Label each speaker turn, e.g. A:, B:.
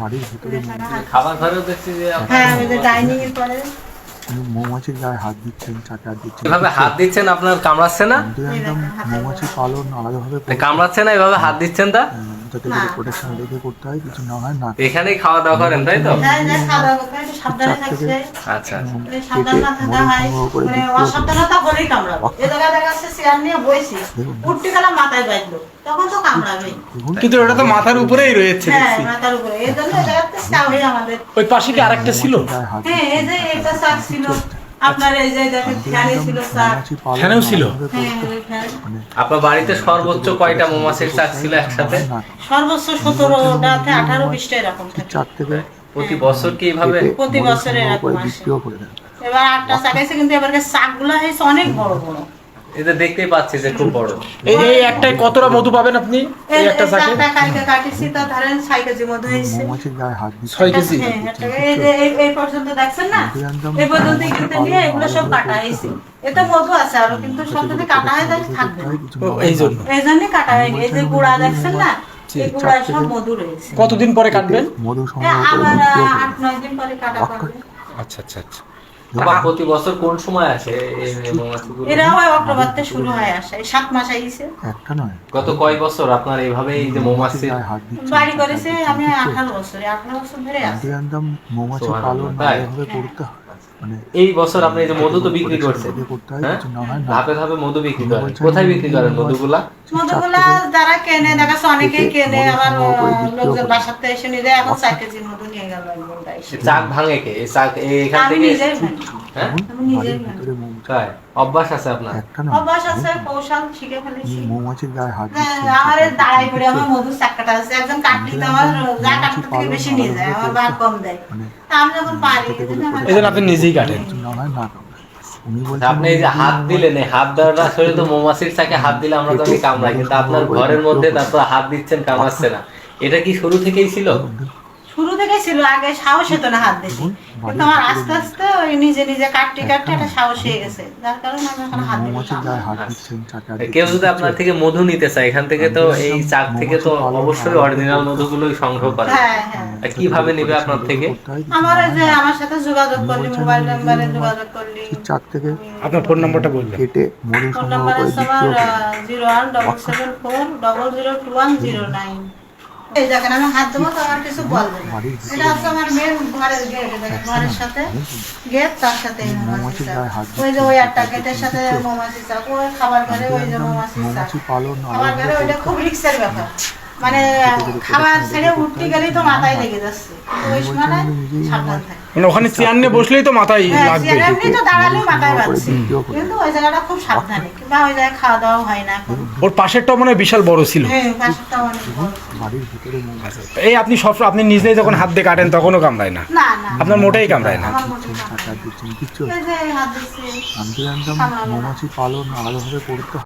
A: বাড়ির ভিতরে
B: হাত-
C: খাবার ঘরেও দেখছি যে
B: হ্যাঁ ডাইনিং এর পরে।
A: মৌমাছির গায়ে হাত দিচ্ছেন চাটে হাত দিচ্ছেন।
C: এভাবে হাত দিচ্ছেন আপনার কামড়াচ্ছে না?
A: কিন্তু একদম মৌমাছি পালন আলাদাভাবে
C: কামড়াচ্ছে না এভাবে হাত দিচ্ছেন তা?
A: হ্যাঁ, যাতে
B: না।
A: প্রোটেকশন রেখে করতে হয় কিছু না হয় না
C: এখানেই খাওয়া দাওয়া করেন তাই তো?
B: হ্যাঁ খাওয়া দাওয়া করতে হয়, সাবধানে থাকছে।
C: আচ্ছা
B: মানে থাকা হয় মানে অসাবধানতা হলেই কামড়াবে। এ জায়গায় দেখা চেয়ার নিয়ে বইছি উঠতে গেলাম মাথায় বাজলো তখন তো
D: কিন্তু ওটা তো মাথার উপরেই রয়েছে
B: হ্যাঁ মাথার উপরে। আমাদের
D: ওই পাশে কি আরেকটা ছিল?
B: হ্যাঁ এই যে এটা ছিল। আপনার এই যে দেখেন ফ্যানে ছিল চাক
D: ফ্যানেও ছিল?
A: আলাদাভাবে
B: হ্যাঁ
C: আপনার বাড়িতে সর্বোচ্চ কয়টা মৌমাছির চাক ছিল একসাথে?
B: সর্বোচ্চ সতেরো আঠারো বিশটা এরকম থাকে।
C: প্রতি বছর কি এইভাবে
B: প্রতি বছর এরকম এবার আটটা চাক আছে কিন্তু এবার চাকগুলো হয়েছে অনেক বড় বড়।
C: এটা দেখতেই পাচ্ছি যে খুব বড়।
D: এই এই একটাই কতটা মধু পাবেন আপনি?
B: এই
D: একটা
B: চাকটা কালকে কাটিছি তা ধরেন ছয় কেজি মতো হয়েছে।
A: মৌমাছির গায়ে হাত দিচ্ছেন
D: ছয় কেজি?
B: হ্যাঁ, এই এই- এই পর্যন্ত দেখছেন না? এই পর্যন্ত কিন্তু নিয়ে এগুলো সব কাটা হয়েছে। এতে মধু আছে আরও কিন্তু সব যদি কাটা হয় তাহলে থাকবে
D: এই জন্য।
B: এই জন্যই কাটা হয়নি এই যে গুড়া দেখছেন না? এই গুড়ায় সব মধু রয়েছে।
D: কতদিন পরে কাটবেন?
A: মধু
B: এ আবার আট নয় দিন পরে কাটা পাবে।
D: আচ্ছা আচ্ছা আচ্ছা।
C: আবার প্রতি বছর কোন সময় আসে
B: এরা ওই অক্টোবর শুরু হয় আসে সাত মাস আইছে।
A: একটা নয়।
C: গত কয় বছর আপনার এইভাবে এই যে মৌমাছি
B: বাড়ি করেছে আমি আঠারো বছরে আঠারো বছর ধরে আছি।
A: মৌমাছি পালন? করতে হয়। মানে
C: এই বছর আপনি এই যে মধু তো বিক্রি করছেন
A: হয়
C: ধাপে ধাপে মধু বিক্রি করেন। কোথায় বিক্রি করেন মধুগুলা?
B: মধুগুলা যারা কেনে দেখা যাচ্ছে অনেকেই কেনে আবার লোকজন বাসাতে এসে নিয়ে যায় এখন চার কেজির মধু নিয়ে গেল
C: চাক ভাঙে কে? এই চাক এখান থেকে হ্যাঁ?
B: নিজেই
A: বাড়ির
B: ভাঙি
A: ভিতরে মৌমাছি
C: তাই অভ্যাস আছে আপনার?
B: অভ্যাস আছে কৌশল শিখে ফেলেছি।
A: মৌমাছির গায়ে হাত
B: হ্যাঁ, আমার দাঁড়াই পড়ে আমার মধুর চাক্কাটা আছে। একজন কাটলি তো আমার যা কাটতে থেকে বেশি নিয়ে যায় আমার ভাগ কম দেয়।
A: মানে
B: আমি যখন পারি
D: আপনি নিজেই কাটেন।
A: না বলছেন
C: আপনি এই যে হাত দিলেন এই হাত দেওয়াটা আসলে তো মৌমাছির চাকে হাত দিলে আমরা জানি কামড়াই কিন্তু আপনার ঘরের মধ্যে তারপর হাত দিচ্ছেন কামড়াচ্ছে না। এটা কি শুরু থেকেই ছিল?
B: শুরু থেকে ছিল আগে সাহস হতো না হাত দিতে কিন্তু আমার আস্তে আস্তে ওই নিজে নিজে কাটতে কাটতে একটা সাহস হয়ে গেছে। যার কারণে আমি এখন হাত দিতে
A: আচ্ছা।
C: কেউ যদি আপনার থেকে মধু নিতে চায় এখান থেকে তো এই চাক থেকে তো অবশ্যই অরিজিনাল মধুগুলোই সংগ্রহ করে।
B: হ্যাঁ হ্যাঁ।
C: কীভাবে নেবে আপনার থেকে?
B: আমার এই যে আমার সাথে যোগাযোগ করলি মোবাইল নম্বরে যোগাযোগ করলি।
A: চাক থেকে
D: আপনার ফোন নাম্বারটা বলুন
A: কেটে মধু সংগ্রহ করে
B: 01774002109 এই তো আমার কিছু বলবে এটা হচ্ছে আমার মেন ঘরের ঘরের সাথে গেট তার সাথে ওই যে ওই একটা গেটের সাথে মৌমাছি চাক ওই খাবার ঘরে ওই খাবার ওইটা খুব রিক্সের ব্যাপার। মানে খাবার ছেড়ে উঠতে গেলেই তো মাথায় লেগে যাচ্ছে। ওই সময় সাবধান থাকে।
D: মানে ওখানে চেয়ার নিয়ে বসলেই তো মাথায়
B: হ্যাঁ,
D: লাগবে।
B: এমনি তো দাঁড়ালেও মাথায় বাজছে কিন্তু ওই জায়গাটা খুব সাবধানে। কিংবা ওই জায়গায় খাওয়া দাওয়া হয় না এখন।
D: ওর পাশেরটা মনে হয় বিশাল বড় ছিল।
B: হ্যাঁ পাশেরটা অনেক বড়।
D: এই আপনি সব আপনি নিজেই যখন হাত দিয়ে কাটেন তখনও কামড়ায় না। আপনার মোটেই কামড়ায় না।
B: মনে
A: মৌমাছি পালন আলাদাভাবে করতে